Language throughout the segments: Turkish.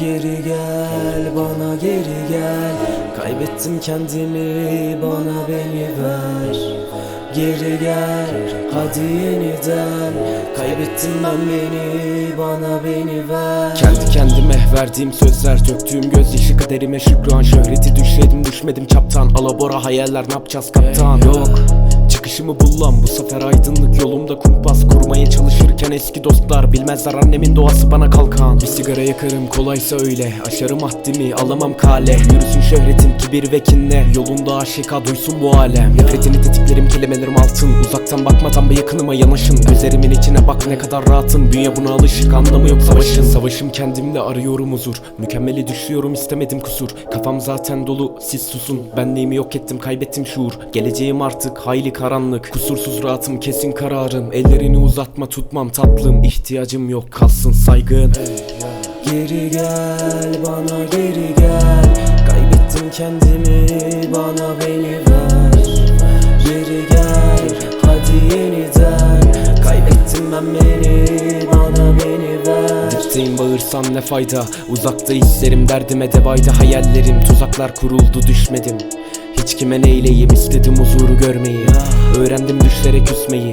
Geri gel bana geri gel. Kaybettim kendimi bana beni ver. Geri gel hadi yeniden. Kaybettim ben beni bana beni ver. Kendi kendime verdiğim sözler Döktüğüm gözyaşı kaderime şükran. Şöhreti düşledim düşmedim çaptan. Alabora hayaller ne yapacağız kaptan? Yok. Çıkışımı bullam bu sefer aydınlık yolumda kumpas Kurmaya çalışırken eski dostlar Bilmezler annemin doğası bana kalkan. Bir sigara yakarım kolaysa öyle. Aşarım haddimi alamam kale. Yürüsün şöhretim kibir ve kinle Yolunda aşika duysun bu alem. Nefretini tetiklerim kelimelerim altın. Uzaktan bakmadan bir yakınıma yanaşın. Gözlerimin içine bak ne kadar rahatım. Dünya buna alışık anlamı yok savaşın. Savaşım kendimle arıyorum huzur. Mükemmeli düşüyorum istemedim kusur. Kafam zaten dolu siz susun. Benliğimi yok ettim kaybettim şuur. Geleceğim artık hayli karanlık. Kusursuz rahatım kesin kararım. Ellerini uzatma tutmam tatlım İhtiyacım yok kalsın saygın. Geri gel bana geri gel. Kaybettim kendimi bana beni ver. Geri gel hadi yeniden. Kaybettim ben beni bana beni ver. Dipteyim bağırsam ne fayda? Uzakta hislerim derdime debayda Hayallerim tuzaklar kuruldu düşmedim hiç kime neyleyim istedim huzuru görmeyi. Öğrendim düşlere küsmeyi.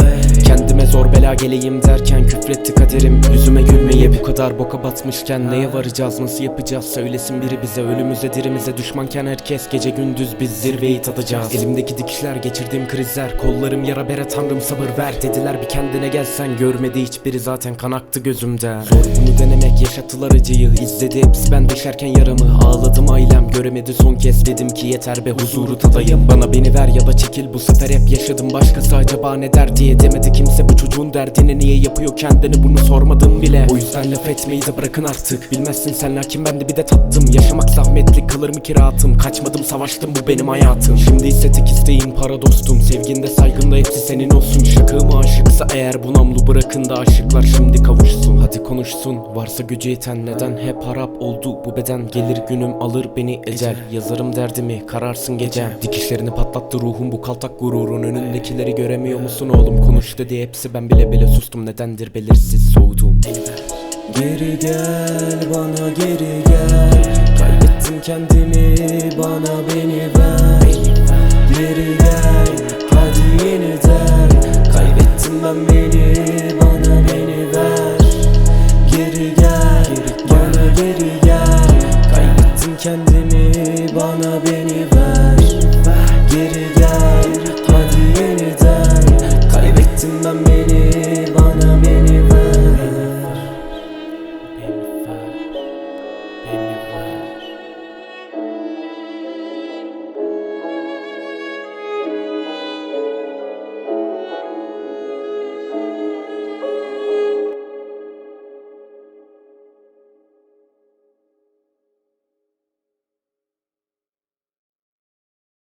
Kendime zor bela geleyim derken küfretti kaderim. Yüzüme gülmeyi bu kadar boka batmışken Neye varacağız nasıl yapacağız? Söylesin biri bize Ölümüze dirimize. Düşmanken herkes gece gündüz biz zirveyi tadacağız. Elimdeki dikişler geçirdiğim krizler Kollarım yara bere tanrım sabır ver. Dediler bir kendine gelsen görmedi hiçbiri zaten kan aktı gözümden. Zor bunu denemek yaşattılar acıyı. İzledi hepsi ben düşerken yaramı. Ağladım ailem göremedi son kez. Dedim ki yeter be huzuru tadayım Bana beni ver ya da çekil. Bu sefer hep yaşadım Başkası acaba ne der diye demedi kimse. Bu çocuğun derdini Niye yapıyor? Kendini bunu sormadım bile. O yüzden laf etmeyi de bırakın artık. Bilmezsin sen lakin ben de bir de tattım. Yaşamak zahmetli kalır mı kiratım Kaçmadım savaştım bu benim hayatım. Şimdi ise tek isteğim para dostum. Sevginde saygında hepsi senin olsun. Şakığım aşıksa eğer bu namlu bırakın da aşıklar şimdi kavuşsun. Hadi olmuşsun Varsa gücü yeten neden? Hep harap oldu bu beden. Gelir günüm alır beni ecel. Yazarım derdimi kararsın gece. Dikişlerini patlattı ruhum bu kaltak gururun. Önündekileri göremiyor musun oğlum? Konuştu diye hepsi. Ben bile bile sustum. Nedendir belirsiz soğudum. Geri gel. Bana geri gel. Kaybettim kendimi bana beni ver. Geri gel hadi yeniden. Kaybettim ben beni. kendini bana beni ver, ver. Geri gel